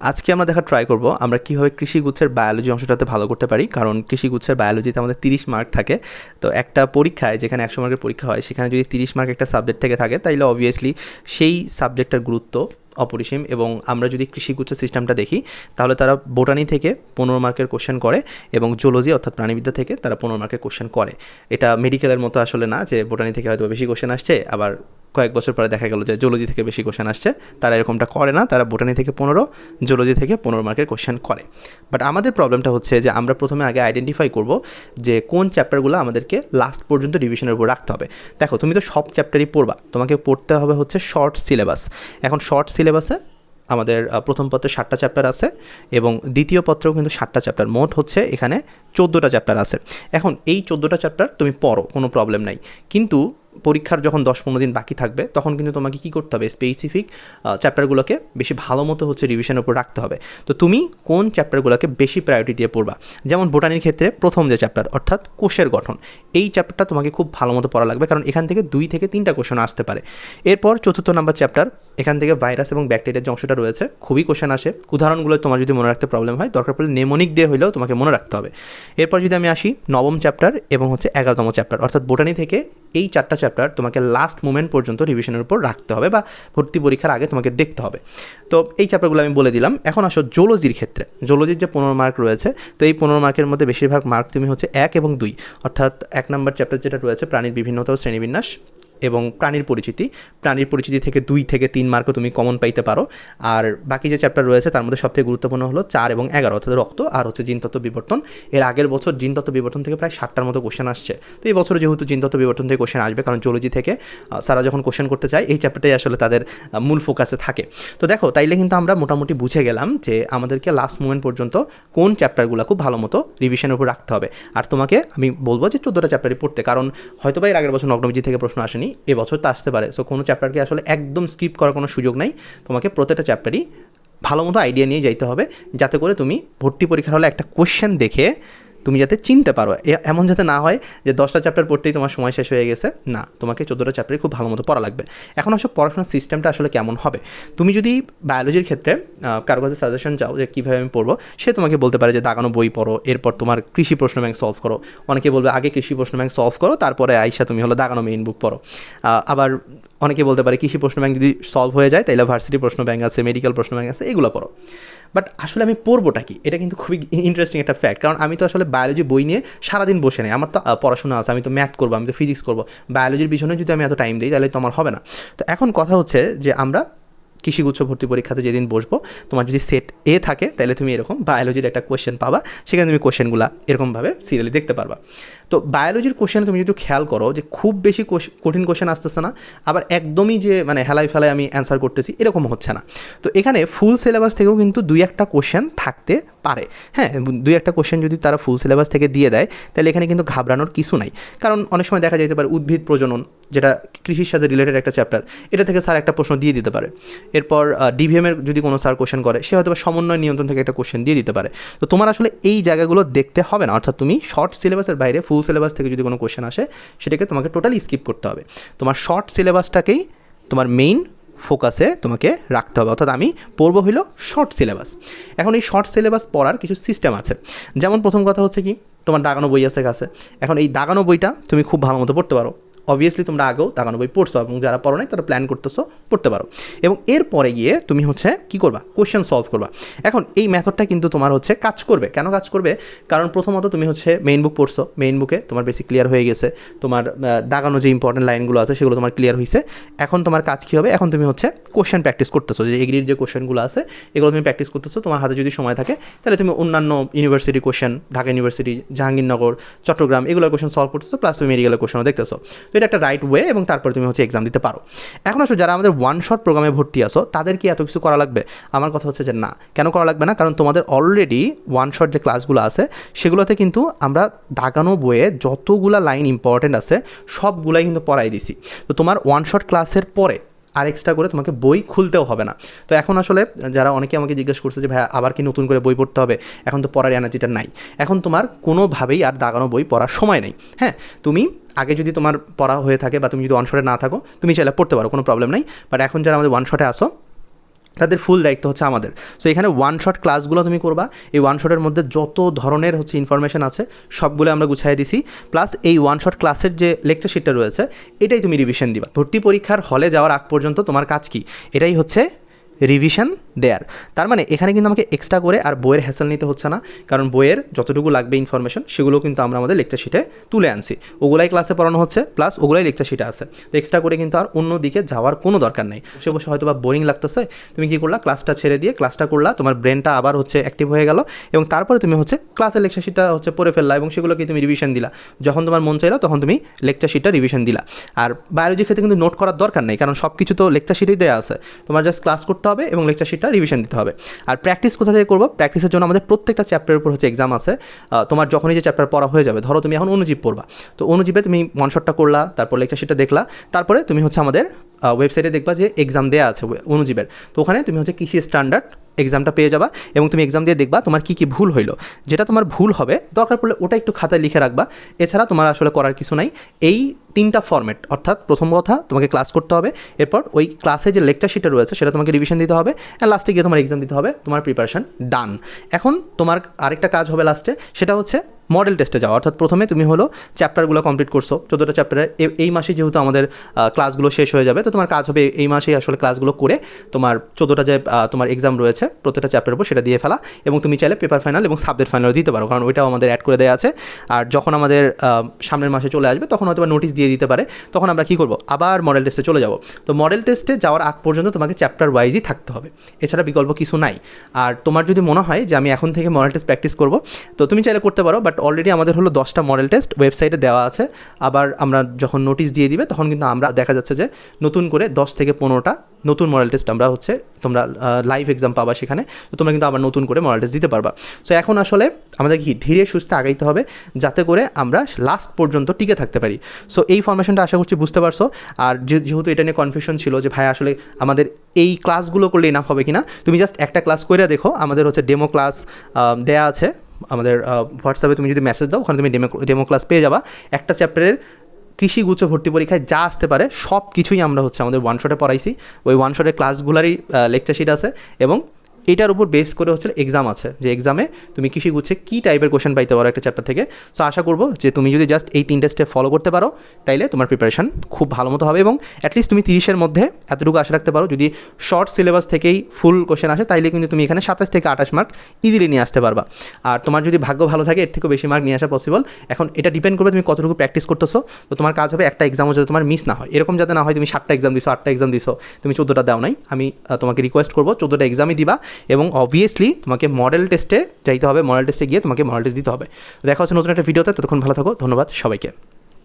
আজকে আমরা দেখা ট্রাই করব আমরা কীভাবে কৃষিগুচ্ছের বায়োলজি অংশটাতে ভালো করতে পারি, কারণ কৃষিগুচ্ছের বায়োলজিতে আমাদের তিরিশ মার্ক থাকে। তো একটা পরীক্ষায় যেখানে একশো মার্কের পরীক্ষা হয়, সেখানে যদি তিরিশ মার্ক একটা সাবজেক্ট থেকে থাকে, তাইলে অবভিয়াসলি সেই সাবজেক্টটার গুরুত্ব অপরিসীম এবং আমরা যদি কৃষিগুচ্ছ সিস্টেমটা দেখি, তাহলে তারা বোটানি থেকে পনেরো মার্কের কোশ্চেন করে এবং জুলজি অর্থাৎ প্রাণীবিদ্যা থেকে তারা পনেরো মার্কের কোশ্চেন করে। এটা মেডিকেলের মতো আসলে না যে বোটানি থেকে হয়তো বেশি কোশ্চেন আসছে, আবার কয়েক বছর পরে দেখা গেল যে জুলজি থেকে বেশি কোশ্চেন আসছে। তারা এরকমটা করে না, তারা বোটানি থেকে পনেরো জুলজি থেকে পনেরো মার্কের কোশ্চেন করে। বাট আমাদের প্রবলেমটা হচ্ছে যে আমরা প্রথমে আগে আইডেন্টিফাই করব যে কোন চ্যাপ্টারগুলো আমাদেরকে লাস্ট পর্যন্ত ডিভিশনের উপর রাখতে হবে। দেখো, তুমি তো সব চ্যাপ্টারই পড়বা, তোমাকে পড়তে হবে হচ্ছে শর্ট সিলেবাস এখন শর্ট সিলেবাসে আমাদের প্রথম পত্রে সাতটা চ্যাপ্টার আছে এবং দ্বিতীয় পত্রেও কিন্তু সাতটা চ্যাপ্টার মোট হচ্ছে এখানে চোদ্দোটা চ্যাপ্টার আছে। এখন এই চোদ্দোটা চ্যাপ্টার তুমি পড়ো, কোনো প্রবলেম নাই। কিন্তু পরীক্ষার যখন দশ পনেরো দিন বাকি থাকবে, তখন কিন্তু তোমাকে কী করতে হবে? স্পেসিফিক চ্যাপ্টারগুলোকে বেশি ভালো মতো হচ্ছে রিভিশনের উপর রাখতে হবে। তো তুমি কোন চ্যাপ্টারগুলোকে বেশি প্রায়োরিটি দিয়ে পড়বা? যেমন বোটানির ক্ষেত্রে প্রথম যে চ্যাপ্টার অর্থাৎ কোষের গঠন, এই চ্যাপ্টারটা তোমাকে খুব ভালো মতো পড়া লাগবে, কারণ এখান থেকে দুই থেকে তিনটা কোশ্চেন আসতে পারে। এরপর চতুর্থ নাম্বার চ্যাপ্টার এখান থেকে ভাইরাস এবং ব্যাকটেরিয়ার যে অংশটা রয়েছে, খুবই কোশ্চেন আসে। উদাহরণগুলো তোমার যদি মনে রাখতে প্রবলেম হয়, দরকার পড়লে নেমোনিক দিয়ে হলেও তোমাকে মনে রাখতে হবে। এরপর যদি আমি আসি, নবম চ্যাপ্টার এবং হচ্ছে এগারোতম চ্যাপ্টার অর্থাৎ বোটানি থেকে এই চারটা চ্যাপ্টার তোমাকে লাস্ট মুমেন্ট পর্যন্ত রিভিশনের উপর রাখতে হবে বা ভর্তি পরীক্ষার আগে তোমাকে দেখতে হবে। তো এই চ্যাপ্টারগুলো আমি বলে দিলাম। এখন আসো জোলজির ক্ষেত্রে। জোলজির যে পনেরো মার্ক রয়েছে, তো এই পনেরো মার্কের মধ্যে বেশিরভাগ মার্ক তুমি হচ্ছে এক এবং দুই। অর্থাৎ এক নম্বর চ্যাপ্টার যেটা রয়েছে, প্রাণীর বিভিন্নতা ও শ্রেণীবিন্যাস। এবং প্রাণীর পরিচিতি। প্রাণীর পরিচিতি থেকে দুই থেকে তিন মার্কও তুমি কমন পাইতে পারো। আর বাকি যে চ্যাপ্টার রয়েছে, তার মধ্যে সবথেকে গুরুত্বপূর্ণ হলো চার এবং এগারো, অর্থাৎ রক্ত আর হচ্ছে জিনতত্ত্ব বিবর্তন। এর আগের বছর জিনতত্ত্ব বিবর্তন থেকে প্রায় ষাটটার মতো কোশ্চেন আসছে। তো এই বছর যেহেতু জিনতত্ত্ব বিবর্তন থেকে কোশ্চেন আসবে, কারণ জোলজি থেকে সারা যখন কোশ্চেন করতে চায়, এই চ্যাপ্টারটাই আসলে তাদের মূল ফোকাসে থাকে। তো দেখো, তাইলে কিন্তু আমরা মোটামুটি বুঝে গেলাম যে আমাদেরকে লাস্ট মোমেন্ট পর্যন্ত কোন চ্যাপ্টারগুলো খুব ভালো মতো রিভিশনের উপর রাখতে হবে। আর তোমাকে আমি বলব যে চোদ্দোটা চ্যাপ্টারই পড়তে, কারণ হয়তো বা এর আগের বছর নগ্নবিজি থেকে প্রশ্ন আসেনি এবছর তা আসতে পারে। সো কোনো চ্যাপ্টারকে আসলে একদম স্কিপ করার কোনো সুযোগ নাই। তোমাকে প্রত্যেকটা চ্যাপ্টারই ভালো মতো আইডিয়া নিয়ে যাইতে হবে। যাতে করে তুমি ভর্তি পরীক্ষার হলে একটা কোয়েশ্চেন দেখে তুমি যাতে চিনতে পারো। এমন যাতে না হয় যে দশটা চ্যাপ্টার পড়তেই তোমার সময় শেষ হয়ে গেছে। না, তোমাকে চোদ্দোটা চ্যাপ্টারই খুব ভালো মতো পড়া লাগবে। এখন আসলে পড়াশোনার সিস্টেমটা আসলে কেমন হবে? তুমি যদি বায়োলজির ক্ষেত্রে কারও কাছে সাজেশন চাও যে কীভাবে আমি পড়ব, সে তোমাকে বলতে পারে যে দাগানো বই পড়ো, এরপর তোমার কৃষি প্রশ্ন ব্যাংক সলভ করো। অনেকে বলবে, আগে কৃষি প্রশ্ন ব্যাংক সলভ করো, তারপরে আইসা তুমি হলো দাগানো মেইন বুক পড়ো। আবার অনেকে বলতে পারে কৃষি প্রশ্ন ব্যাংক যদি সলভ হয়ে যায় তাহলে ভার্সিটি প্রশ্ন ব্যাংক আছে মেডিকেল প্রশ্ন ব্যাংক আছে, এগুলো পড়ো। বাট আসলে আমি পড়বোটা কি? এটা কিন্তু খুবই ইন্টারেস্টিং একটা ফ্যাক্ট কারণ আমি তো আসলে বায়োলজি বই নিয়ে সারাদিন বসে নেই। আমার তো পড়াশোনা আছে, আমি তো ম্যাথ করব, আমি তো ফিজিক্স করব। বায়োলজির পিছনে যদি আমি এত টাইম দিই, তাহলে তো আমার হবে না। তো এখন কথা হচ্ছে যে আমরা কৃষিগুচ্ছ ভর্তি পরীক্ষাতে যেদিন বসবো, তোমার যদি সেট এ থাকে তাহলে তুমি এরকম বায়োলজির একটা কোশ্চেন পাবা। সেখানে তুমি কোশ্চেনগুলো এরকমভাবে সিরিয়ালি দেখতে পারবা। তো বায়োলজির কোশ্চেন তুমি যদি খেয়াল করো যে খুব বেশি কঠিন কোশ্চেন আসতেছে না, আবার একদমই যে মানে হেলাই ফেলায় আমি অ্যান্সার করতেছি, এরকম হচ্ছে না। তো এখানে ফুল সিলেবাস থেকেও কিন্তু দুই একটা কোশ্চেন থাকতে পারে। হ্যাঁ দুই একটা কোশ্চেন যদি তারা ফুল সিলেবাস থেকে দিয়ে দেয়, তাহলে এখানে কিন্তু ঘাবড়ানোর কিছু নাই। কারণ অনেক সময় দেখা যেতে পারে উদ্ভিদ প্রজনন, যেটা কৃষির সাথে রিলেটেড একটা চ্যাপ্টার এটা থেকে স্যার একটা প্রশ্ন দিয়ে দিতে পারে। এরপর ডিভিএমের যদি কোনো স্যার কোশ্চেন করে, সে হয়তো সমন্বয় নিয়ন্ত্রণ থেকে একটা কোশ্চেন দিয়ে দিতে পারে। তো তোমার আসলে এই জায়গাগুলো দেখতে হবে না, অর্থাৎ তুমি শর্ট সিলেবাসের বাইরে ফুল সিলেবাস থেকে যদি কোনো কোশ্চেন আসে, সেটাকে তোমাকে টোটালি স্কিপ করতে হবে। তোমার শর্ট সিলেবাসটাকেই তোমার মেইন ফোকাসে তোমাকে রাখতে হবে। অর্থাৎ আমি পড়ব হইল শর্ট সিলেবাস এখন এই শর্ট সিলেবাস পড়ার কিছু সিস্টেম আছে। যেমন প্রথম কথা হচ্ছে কি, তোমার দাগানো বই আছে কাছে। এখন এই দাগানো বইটা তুমি খুব ভালো মতো পড়তে পারো। অবভিয়াসলি তোমরা আগেও দাগানো বই পড়ছো এবং যারা পড়ো নাই তারা প্ল্যান করতেছো পড়তে পারো। এবং এরপরে গিয়ে তুমি হচ্ছে কি করবা? কোয়েশ্চেন সলভ করবা। এখন এই মেথডটা কিন্তু তোমার হচ্ছে কাজ করবে। কেন কাজ করবে? কারণ প্রথমত তুমি হচ্ছে মেইন বুক পড়ছো। মেইন বুকে তোমার বেশি ক্লিয়ার হয়ে গেছে। তোমার দাগানো যে ইম্পর্টেন্ট লাইনগুলো আছে সেগুলো তোমার ক্লিয়ার হয়েছে এখন তোমার কাজ কী হবে? এখন তুমি হচ্ছে কোশ্চেন প্র্যাকটিস করতেছো। যে এগ্রির যে কোয়েশ্চেনগুলো আছে, এগুলো তুমি প্র্যাকটিস করতেছো। তোমার হাতে যদি সময় থাকে, তাহলে তুমি অন্যান্য university question Dhaka university Jahangirnagar, Chittagong এগুলো কোয়েশ্চেন সলভ করতেছো। প্লাস তুমি মেডিকেলের কোশ্চেনও দেখতেছো। এটা একটা রাইট ওয়ে এবং তারপরে তুমি হচ্ছে এক্সাম দিতে পারো। এখন আসো, যারা আমাদের ওয়ান শট প্রোগ্রামে ভর্তি আসো তাদের কি এত কিছু করা লাগবে? আমার কথা হচ্ছে যে না। কেন করা লাগবে না? কারণ তোমাদের অলরেডি ওয়ান শট যে ক্লাসগুলো আছে, সেগুলোতে কিন্তু আমরা দাগানো বইয়ে যতগুলা লাইন ইম্পর্টেন্ট আছে, সবগুলাই কিন্তু পড়াই দিছি। তো তোমার ওয়ান শট ক্লাসের পরে আর এক্সট্রা করে তোমাকে বই খুলতেও হবে না। তো এখন আসলে যারা অনেকে আমাকে জিজ্ঞেস করছে যে ভাই আবার কি নতুন করে বই পড়তে হবে? এখন তো পড়ার এনার্জিটা নাই। এখন তোমার কোনোভাবেই আর দাগানো বই পড়ার সময় নেই। হ্যাঁ তুমি আগে যদি তোমার পড়া হয়ে থাকে বা তুমি যদি ওয়ান শটে না থাকো, তুমি চাইলে পড়তে পারো, কোনো প্রবলেম নাই। বাট এখন যারা আমাদের ওয়ান শটে আসো তাদের ফুল দায়িত্ব হচ্ছে আমাদের। সো এখানে ওয়ান শট ক্লাসগুলো তুমি করবা। এই ওয়ান শটের মধ্যে যত ধরনের হচ্ছে ইনফরমেশন আছে, সবগুলো আমরা গুছিয়ে দিছি। প্লাস এই ওয়ান শট ক্লাসের যে লেকচার শিটটা রয়েছে, এটাই তুমি রিভিশন দিবা। ভর্তি পরীক্ষার হলে যাওয়ার আগ পর্যন্ত তোমার কাজ কি? এটাই হচ্ছে রিভিশন দেয়ার তার মানে এখানে কিন্তু আমাকে এক্সট্রা করে আর বইয়ের হ্যাসেল নিতে হচ্ছে না, কারণ বইয়ের যতটুকু লাগবে ইনফরমেশন সেগুলো কিন্তু আমরা আমাদের লেকচার শিটে তুলে আনছি। ওগুলাই ক্লাসে পড়ানো হচ্ছে প্লাস ওগুলাই লেকচার শিটে আছে। তো এক্সট্রা করে কিন্তু আর অন্য দিকে যাওয়ার কোনো দরকার নেই। বসে বসে হয়তো বা বোরিং লাগতেছে, তুমি কী করলা? ক্লাসটা ছেড়ে দিয়ে ক্লাসটা করলা, তোমার ব্রেনটা আবার হচ্ছে অ্যাক্টিভ হয়ে গেল, এবং তারপরে তুমি হচ্ছে ক্লাসের লেকচার শিটটা হচ্ছে পড়ে ফেললা, এবং সেগুলোকে তুমি রিভিশন দিলা। যখন তোমার মন চাইলো তখন তুমি লেকচার শিটটা রিভিশন দিলা। আর বায়োলজি ক্ষেত্রে কিন্তু নোট করার দরকার নেই, কারণ সব কিছু তো লেকচার শিটেই দেওয়া আছে। তোমার জাস্ট ক্লাস করতে হবে এবং লেকচার শিটটা রিভিশন দিতে হবে। আর প্র্যাকটিস কোথা থেকে করব? প্র্যাকটিসের জন্য আমাদের প্রত্যেকটা চ্যাপ্টারের উপর হচ্ছে এক্সাম আছে। তোমার যখনই যে চ্যাপ্টার পড়া হয়ে যাবে, ধরো তুমি এখন অনুজীব পড়বা। তো অনুজীবে তুমি মনশটটা করলা, তারপর লেকচার শিটটা দেখলা, তারপরে তুমি হচ্ছে আমাদের ওয়েবসাইটে দেখবা যে এক্সাম দেওয়া আছে অনুজীবের তো ওখানে তুমি হচ্ছে কৃষি স্ট্যান্ডার্ড এক্সামটা পেয়ে যাবা এবং তুমি এক্সাম দিয়ে দেখবা তোমার কী কী ভুল হইল। যেটা তোমার ভুল হবে, দরকার পড়লে ওটা একটু খাতায় লিখে রাখবা। এছাড়া তোমার আসলে করার কিছু নাই। এই তিনটা ফর্মেট অর্থাৎ প্রথম কথা তোমাকে ক্লাস করতে হবে, এরপর ওই ক্লাসে যে লেকচার শিটটা রয়েছে সেটা তোমাকে রিভিশন দিতে হবে অ্যান্ড লাস্টে গিয়ে তোমার এক্সাম দিতে হবে, তোমার প্রিপারেশন ডান এখন তোমার আরেকটা কাজ হবে লাস্টে সেটা হচ্ছে মডেল টেস্টে যাওয়া, অর্থাৎ প্রথমে তুমি হলো চ্যাপ্টারগুলো কমপ্লিট করছ চোদ্দোটা চ্যাপ্টারে এই মাসে যেহেতু আমাদের ক্লাসগুলো শেষ হয়ে যাবে, তো তোমার কাজ হবে এই মাসেই আসলে ক্লাসগুলো করে তোমার চোদ্দোটা যে তোমার এক্সাম রয়েছে, প্রত্যেকটা চ্যাপ্টারের উপর সেটা দিয়ে ফেলা, এবং তুমি চাইলে পেপার ফাইনাল এবং সাবজেক্ট ফাইনালও দিতে পারো, কারণ ওইটাও আমাদের অ্যাড করে দেওয়া আছে, আর যখন আমাদের সামনের মাসে চলে আসবে, তখন হয়তো নোটিশ দিয়ে দিতে পারে, তখন আমরা কী করব? আবার মডেল টেস্টে চলে যাব। তো মডেল টেস্টে যাওয়ার আগ পর্যন্ত তোমাকে চ্যাপ্টার ওয়াইজই থাকতে হবে। এছাড়া বিকল্প কিছু নাই। আর তোমার যদি মনে হয় যে আমি এখন থেকে মডেল টেস্ট প্র্যাকটিস করব, তো তুমি চাইলে করতে পারো বাট অলরেডি আমাদের হলো দশটা মডেল টেস্ট ওয়েবসাইটে দেওয়া আছে। আবার আমরা যখন নোটিশ দিয়ে দিবে, তখন কিন্তু আমরা দেখা যাচ্ছে যে নতুন করে দশ থেকে পনেরোটা নতুন মডেল টেস্ট আমরা হচ্ছে তোমরা লাইভ এক্সাম পাবা সেখানে। তো তোমরা কিন্তু আবার নতুন করে মডেল টেস্ট দিতে পারবা। সো এখন আসলে আমাদের কি ধীরে সুস্থে আগাইতে হবে যাতে করে আমরা লাস্ট পর্যন্ত টিকে থাকতে পারি। সো এই ফরমেশনটা আশা করছি বুঝতে পারছ। আর যেহেতু এটা নিয়ে কনফিউশন ছিল যে ভাই আসলে আমাদের এই ক্লাসগুলো করলে ইনাফ হবে কিনা, তুমি জাস্ট একটা ক্লাস করে দেখো, আমাদের হচ্ছে ডেমো ক্লাস দেয়া আছে। আমাদের হোয়াটসঅ্যাপে তুমি যদি মেসেজ দাও, ওখানে তুমি ডেমো ডেমো ক্লাস পেয়ে যাবা। একটা চ্যাপ্টারের কৃষি গুচ্ছ ভর্তি পরীক্ষায় যা আসতে পারে সব কিছুই আমরা হচ্ছে আমাদের ওয়ান শটে পড়াইছি। ওই ওয়ান শটের ক্লাসগুলারই লেকচার শিট আছে এবং এটার উপর বেস করে হচ্ছে এক্সাম আছে। যে এক্সামে তুমি কৃষি গুচ্ছে কী টাইপের কোশ্চেন পাইতে পারো একটা চ্যাপ্টার থেকে। সো আশা করব যে তুমি যদি জাস্ট এই তিনটে স্টেপ ফলো করতে পারো, তাইলে তোমার প্রিপারেশন খুব ভালো মতো হবে এবং অ্যাটলিস্ট তুমি তিরিশের মধ্যে এতটুকু আশা রাখতে পারো। যদি শর্ট সিলেবাস থেকেই ফুল কোশ্চেন আসে, তাইলে কিন্তু তুমি এখানে সাতাশ থেকে আঠাশ মার্ক ইজিলি নিয়ে আসতে পারবা। আর তোমার যদি ভাগ্য ভালো থাকে, এর থেকেও বেশি মার্ক নিয়ে আসা পসিবল এখন এটা ডিপেন্ড করবে তুমি কতটুকু প্র্যাকটিস করতেছো। তো তোমার কাজ হবে একটা এক্সামও যাতে তোমার মিস না হয়। এরকম যাতে না হয় তুমি সাতটা এক্সাম দিছো, আটটা এক্সাম দিছো। তুমি চোদ্দোটা দাও নাই। আমি তোমাকে রিকোয়েস্ট করব, চোদ্দোটা এক্সামই দিবা। এবং অবভিয়াসলি তোমাকে মডেল টেস্টে যাইতে হবে মডেল টেস্টে গিয়ে তোমাকে মডেল টেস্ট দিতে হবে। দেখা হচ্ছে নতুন একটা ভিডিওতে ততক্ষণ ভালো থাকো, ধন্যবাদ সবাইকে।